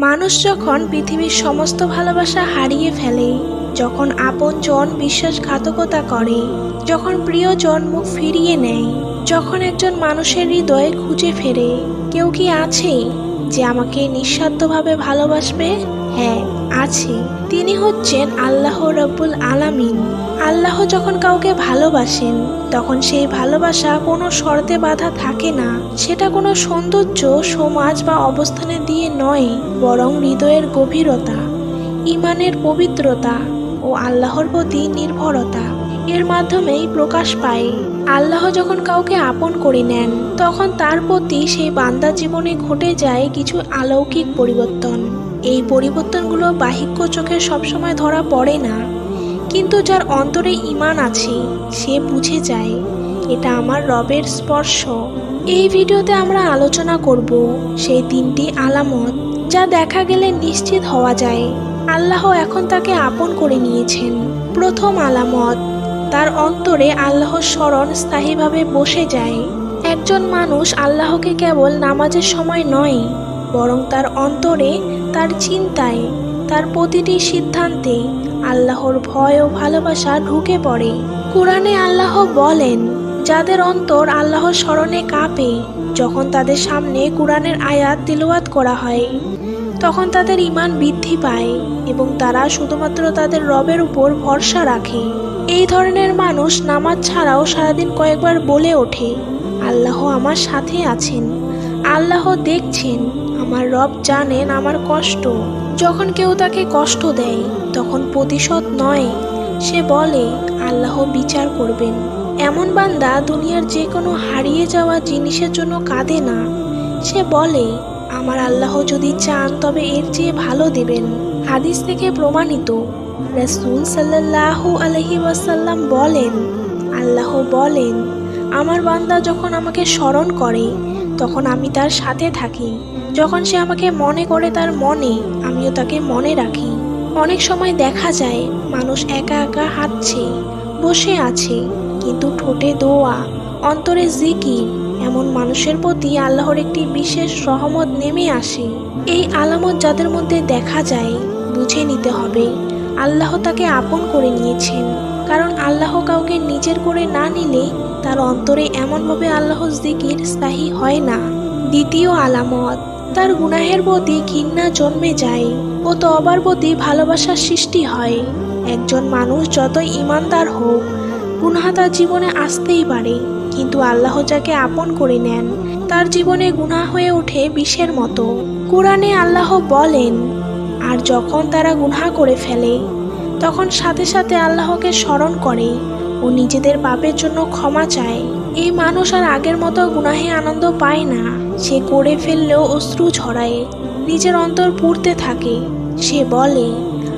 মানুষ যখন পৃথিবীর সমস্ত ভালোবাসা হারিয়ে ফেলে, যখন আপনজন বিশ্বাসঘাতকতা করে, যখন প্রিয়জন মুখ ফিরিয়ে নেয়, যখন একজন মানুষের হৃদয়ে খুঁজে ফেরে, কেউ কি আছে যে আমাকে নিঃস্বার্থভাবে ভালোবাসবে? হ্যাঁ আছে। তিনি হচ্ছেন আল্লাহ রব্বুল আলামিন। আল্লাহ যখন কাউকে ভালোবাসেন, তখন সেই ভালোবাসা কোনো শর্তে বাধা থাকে না। সেটা কোনো সৌন্দর্য, সমাজ বা অবস্থানে দিয়ে নয়, বরং হৃদয়ের গভীরতা ইমানের পবিত্রতা ও আল্লাহর প্রতি নির্ভরতা। এর মাধ্যমেই প্রকাশ পায়। আল্লাহ যখন কাউকে আপন করে নেন, তখন তার প্রতি সেই বান্দা জীবনে ঘটে যায় কিছু অলৌকিক পরিবর্তন। এই পরিবর্তনগুলো বাহিক্য চোখে সবসময় ধরা পড়ে না। কিন্তু যার অন্তরে ইমান আছে, সে বুঝে যায়, এটা আমার রবের স্পর্শ। এই ভিডিওতে আমরা আলোচনা করব সেই তিনটি আলামত যা দেখা গেলে নিশ্চিত হওয়া যায়। আল্লাহ এখন তাকে আপন করে নিয়েছেন। প্রথম আলামত, তার অন্তরে আল্লাহর স্মরণ স্থায়ীভাবে বসে যায়। একজন মানুষ আল্লাহকে কেবল নামাজের সময় নয়, বরং তার অন্তরে তার চিন্তায়, তার প্রতিটি সিদ্ধান্তে আল্লাহর ভয় ও ভালোবাসা ঢুকে পড়ে। কোরআনে আল্লাহ বলেন, যাদের অন্তর আল্লাহর স্মরণে কাঁপে, যখন তাদের সামনে কোরআনের আয়াত তিলওয়াত করা হয়, তখন তাদের ইমান বৃদ্ধি পায় এবং তারা শুধুমাত্র তাদের রবের উপর ভরসা রাখে। এই ধরনের মানুষ নামাজ ছাড়াও সারাদিন কয়েকবার বলে ওঠে, আল্লাহ আমার সাথে আছেন। আল্লাহ দেখছেন। আমার রব জানেন আমার কষ্ট। যখন কেউ তাকে কষ্ট দেয়, তখন প্রতিশোধ নয়। সে বলে, আল্লাহ বিচার করবেন। এমন বান্দা দুনিয়ার যে কোনো হারিয়ে যাওয়া জিনিসের জন্য কাঁদে না। সে বলে, আমার আল্লাহ যদি চান, তবে এর চেয়ে ভালো দেবেন। হাদিস থেকে প্রমাণিত, রসুল সাল্লাহ আলহি ওয়াসাল্লাম বলেন, আল্লাহ বলেন, আমার বান্দা যখন আমাকে স্মরণ করে, তখন আমি তার সাথে থাকি। যখন সে আমাকে মনে করে তার মনে, আমিও তাকে মনে রাখি। অনেক সময় দেখা যায়, মানুষ একা একা হাঁটছে, বসে আছে, কিন্তু ঠোঁটে দোয়া, অন্তরে জিকির, এমন মানুষের প্রতি আল্লাহর একটি বিশেষ রহমত নেমে আসে। এই আলামত যাদের মধ্যে দেখা যায়, বুঝে নিতে হবে, আল্লাহ তাকে আপন করে নিয়েছেন। কারণ আল্লাহ কাউকে নিজের করে না নিলে, তার অন্তরে এমনভাবে আল্লাহ জিকির স্থায়ী হয় না। দ্বিতীয় আলামত তার গুনাহের প্রতি ঘৃণা জন্মে যায় ও তবার প্রতি ভালোবাসার সৃষ্টি হয়। একজন মানুষ যতই ইমানদার হোক, গুনহা তার জীবনে আসতেই পারে, কিন্তু আল্লাহ যাকে আপন করে নেন, তার জীবনে গুনাহ হয়ে ওঠে বিষের মতো। কোরআনে আল্লাহ বলেন, আর যখন তারা গুনহা করে ফেলে, তখন সাথে সাথে আল্লাহকে স্মরণ করে ও নিজেদের পাপের জন্য ক্ষমা চায়। এই মানুষ আর আগের মতো গুনাহে আনন্দ পায় না। সে করে ফেললেও অশ্রু ঝরায় নিজের অন্তর পুড়তে থাকে। সে বলে,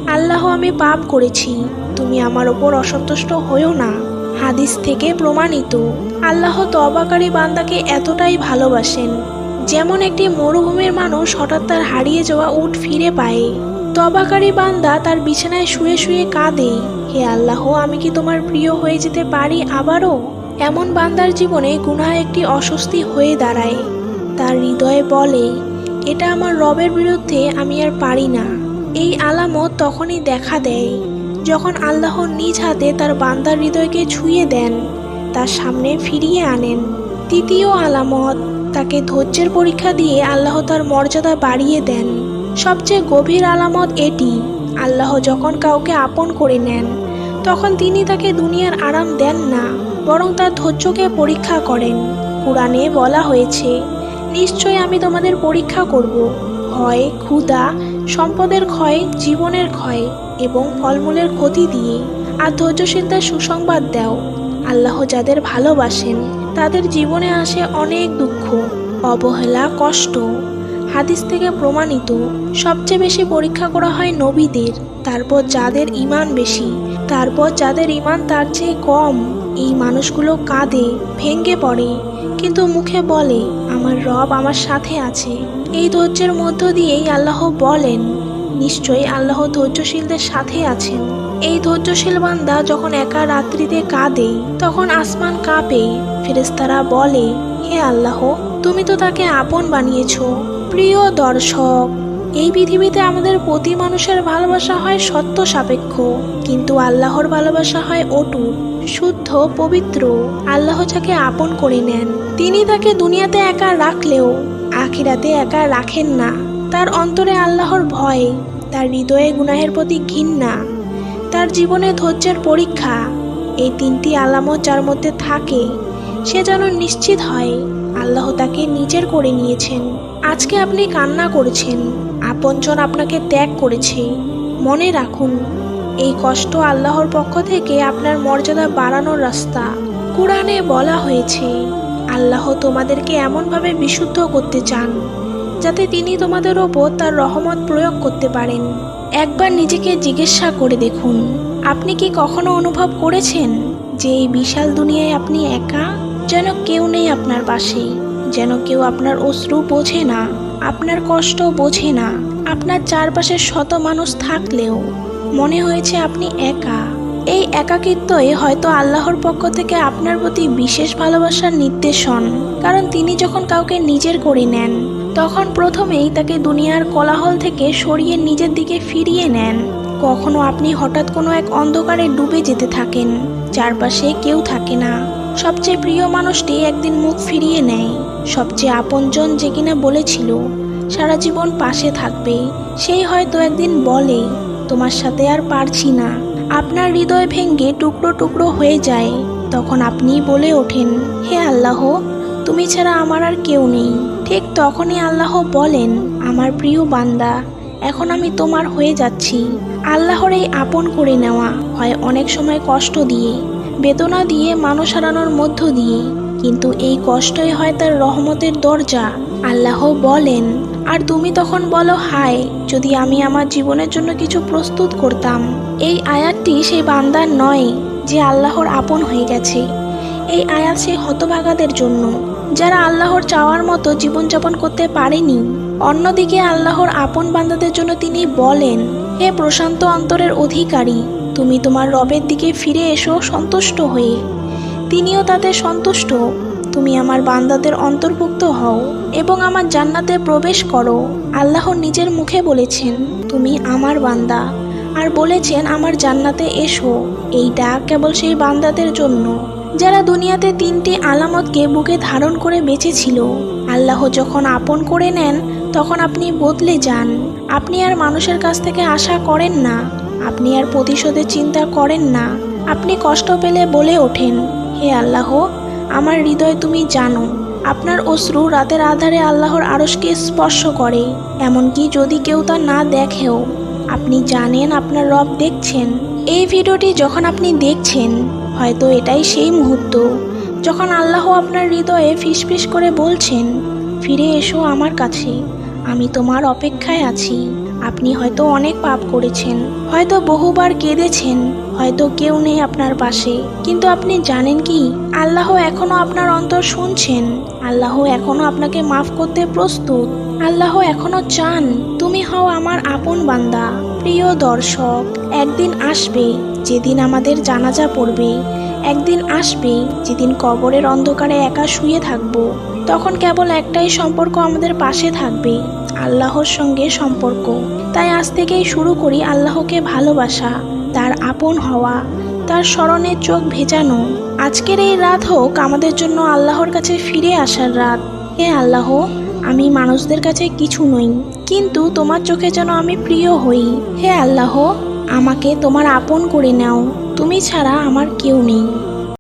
আল্লাহ, আমি পাপ করেছি, তুমি আমার ওপর অসন্তুষ্ট হয়েও না। হাদিস থেকে প্রমাণিত, আল্লাহ তবাকারী বান্দাকে এতটাই ভালোবাসেন, যেমন একটি মরুভূমির মানুষ হঠাৎ তার হারিয়ে যাওয়া উট ফিরে পায়। তবাকারী বান্দা তার বিছানায় শুয়ে শুয়ে কাঁদে, হে আল্লাহ, আমি কি তোমার প্রিয় হয়ে যেতে পারি আবারও? এমন বান্দার জীবনে গুনাহ একটি অস্বস্তি হয়ে দাঁড়ায়। তার হৃদয়ে বলে, এটা আমার রবের বিরুদ্ধে আমি আর পারি না। এই আলামত তখনই দেখা দেয়, যখন আল্লাহ নিজ হাতে তার বান্দার হৃদয়কে ছুঁয়ে দেন, তার সামনে ফিরিয়ে আনেন। তৃতীয় আলামত, তাকে ধৈর্যের পরীক্ষা দিয়ে আল্লাহ তার মর্যাদা বাড়িয়ে দেন। সবচেয়ে গভীর আলামত এটি, আল্লাহ যখন কাউকে আপন করে নেন তখন তিনি তাকে দুনিয়ার আরাম দেন না, বরং তার ধৈর্যকে পরীক্ষা করেন। কোরআনে বলা হয়েছে, নিশ্চয় আমি তোমাদের পরীক্ষা করব। ভয়, ক্ষুধা, সম্পদের ক্ষয়, জীবনের ক্ষয় এবং ফলমূলের ক্ষতি দিয়ে। আর ধৈর্যশীলতার সুসংবাদ দাও। আল্লাহ যাদের ভালোবাসেন, তাদের জীবনে আসে অনেক দুঃখ, অবহেলা, কষ্ট। হাদিস থেকে প্রমাণিত, সবচেয়ে বেশি পরীক্ষা করা হয় নবীদের, তারপর যাদের ইমান বেশি তারপর যাদের ইমান তার চেয়ে কম, এই মানুষগুলো কাঁদে ভেঙ্গে পড়ে। কিন্তু মুখে বলে, আমার রব আমার সাথে আছে। এই ধৈর্যের মধ্য দিয়েই আল্লাহ বলেন, নিশ্চয়ই আল্লাহ ধৈর্যশীলদের সাথে আছেন। এই ধৈর্যশীল বান্দা যখন একা রাত্রিতে কাঁদে, তখন আসমান কাঁপে। ফেরেস্তারা বলে, হে আল্লাহ, তুমি তো তাকে আপন বানিয়েছ। প্রিয় দর্শক এই পৃথিবীতে আমাদের প্রতি মানুষের ভালোবাসা হয় সত্য সাপেক্ষ, কিন্তু আল্লাহর ভালোবাসা হয় অটুট, শুদ্ধ, পবিত্র। আল্লাহ যাকে আপন করে নেন, তিনি তাকে দুনিয়াতে একা রাখলেও আখিরাতে একা রাখেন না। তার অন্তরে আল্লাহর ভয়, তার হৃদয়ে গুনাহের প্রতি ঘৃণা, তার জীবনে ধৈর্যের পরীক্ষা, এই তিনটি আলামত যার মধ্যে থাকে। সে যেন নিশ্চিত হয়, আল্লাহ তাকে নিজের করে নিয়েছেন। আজকে আপনি কান্না করেছেন, আপনজন আপনাকে ত্যাগ করেছে। মনে রাখুন, এই কষ্ট আল্লাহর পক্ষ থেকে আপনার মর্যাদা বাড়ানোর রাস্তা। কোরআনে বলা হয়েছে, আল্লাহ তোমাদেরকে এমনভাবে বিশুদ্ধ করতে চান, যাতে তিনি তোমাদের ওপর তার রহমত প্রয়োগ করতে পারেন। একবার নিজেকে জিজ্ঞাসা করে দেখুন, আপনি কি কখনো অনুভব করেছেন যে এই বিশাল দুনিয়ায় আপনি একা? যেন কেউ নেই আপনার পাশে যেন কেউ আপনার অশ্রু বোঝে না, আপনার কষ্ট বোঝে না, আপনার চারপাশে শত মানুষ থাকলেও। মনে হয়েছে আপনি একা। এই একাকিত্বই হয়তো আল্লাহর পক্ষ থেকে আপনার প্রতি বিশেষ ভালোবাসার নির্দেশন, কারণ তিনি যখন কাউকে নিজের করে নেন, তখন প্রথমেই তাকে দুনিয়ার কোলাহল থেকে সরিয়ে নিজের দিকে ফিরিয়ে নেন। কখনো আপনি হঠাৎ কোনো এক অন্ধকারে ডুবে যেতে থাকেন, চারপাশে কেউ থাকে না। সবচেয়ে প্রিয় মানুষটি একদিন মুখ ফিরিয়ে নেয়, সবচেয়ে আপনজন যে কিনা বলেছিল, সারা জীবন পাশে থাকবে, সেই হয়তো একদিন বলে, তোমার সাথে আর পারছি না। আপনার হৃদয় ভেঙ্গে টুকরো টুকরো হয়ে যায়, তখন আপনি বলে ওঠেন, হে আল্লাহ, তুমি ছাড়া আমার আর কেউ নেই। ঠিক তখনই আল্লাহ বলেন, আমার প্রিয় বান্দা, এখন আমি তোমার হয়ে যাচ্ছি। আল্লাহর এই আপন করে নেওয়া হয় অনেক সময় কষ্ট দিয়ে। বেদনা দিয়ে মানুষ হারানোর মধ্য দিয়ে, কিন্তু এই কষ্টই হয় তার রহমতের দরজা। আল্লাহ বলেন, আর তুমি তখন বলো, হায়, যদি আমি আমার জীবনের জন্য কিছু প্রস্তুত করতাম। এই আয়াতটি সেই বান্দার নয়, যে আল্লাহর আপন হয়ে গেছে। এই আয়াত সেই হতভাগাদের জন্য, যারা আল্লাহর চাওয়ার মতো জীবনযাপন করতে পারেনি। অন্যদিকে আল্লাহর আপন বান্দাদের জন্য তিনি বলেন, হে প্রশান্ত অন্তরের অধিকারী তুমি তোমার রবের দিকে ফিরে এসো সন্তুষ্ট হয়ে। তিনিও তাতে সন্তুষ্ট। তুমি আমার বান্দাদের অন্তর্ভুক্ত হও এবং আমার জান্নাতে প্রবেশ করো। আল্লাহ নিজের মুখে বলেছেন, তুমি আমার বান্দা। আর বলেছেন, আমার জান্নাতে এসো। এই ডাক কেবল সেই বান্দাদের জন্য, যারা দুনিয়াতে তিনটি আলামতকে বুকে ধারণ করে বেঁচেছিল। আল্লাহ যখন আপন করে নেন, তখন আপনি বদলে যান। আপনি আর মানুষের কাছ থেকে আশা করেন না। আপনি আর প্রতিশোধের চিন্তা করেন না। আপনি কষ্ট পেলে বলে ওঠেন, হে আল্লাহ, আমার হৃদয় তুমি জানো, আপনার অশ্রু রাতের আধারে আল্লাহর আড়সকে স্পর্শ করে। এমনকি যদি কেউ তা না দেখেও, আপনি জানেন আপনার রব দেখছেন। এই ভিডিওটি যখন আপনি দেখছেন, হয়তো এটাই সেই মুহূর্ত, যখন আল্লাহ আপনার হৃদয়ে ফিসফিস করে বলছেন, ফিরে এসো আমার কাছে, আমি তোমার অপেক্ষায় আছি। আপনি হয়তো অনেক পাপ করেছেন, হয়তো বহুবার কেঁদেছেন, হয়তো কেউ নেই আপনার পাশে। কিন্তু আপনি জানেন কি? আল্লাহ এখনও আপনার অন্তর শুনছেন। আল্লাহ এখনও আপনাকে মাফ করতে প্রস্তুত। আল্লাহ এখনও চান, তুমি হও আমার আপন বান্দা, প্রিয় দর্শক। একদিন আসবে যেদিন আমাদের জানাজা পড়বে। একদিন আসবে যেদিন কবরের অন্ধকারে একা শুয়ে থাকব। তখন কেবল একটাই সম্পর্ক আমাদের পাশে থাকবে। আল্লাহর সঙ্গে সম্পর্ক। তাই আজ থেকেই শুরু করি আল্লাহকে ভালোবাসা, তার আপন হওয়া, তার স্মরণের চোখ ভেজানো। আজকের এই রাত হোক আমাদের জন্য আল্লাহর কাছে ফিরে আসার রাত। হে আল্লাহ, আমি মানুষদের কাছে কিছু নই, কিন্তু তোমার চোখে যেন আমি প্রিয় হই। হে আল্লাহ, আমাকে তোমার আপন করে নাও। তুমি ছাড়া আমার কেউ নেই।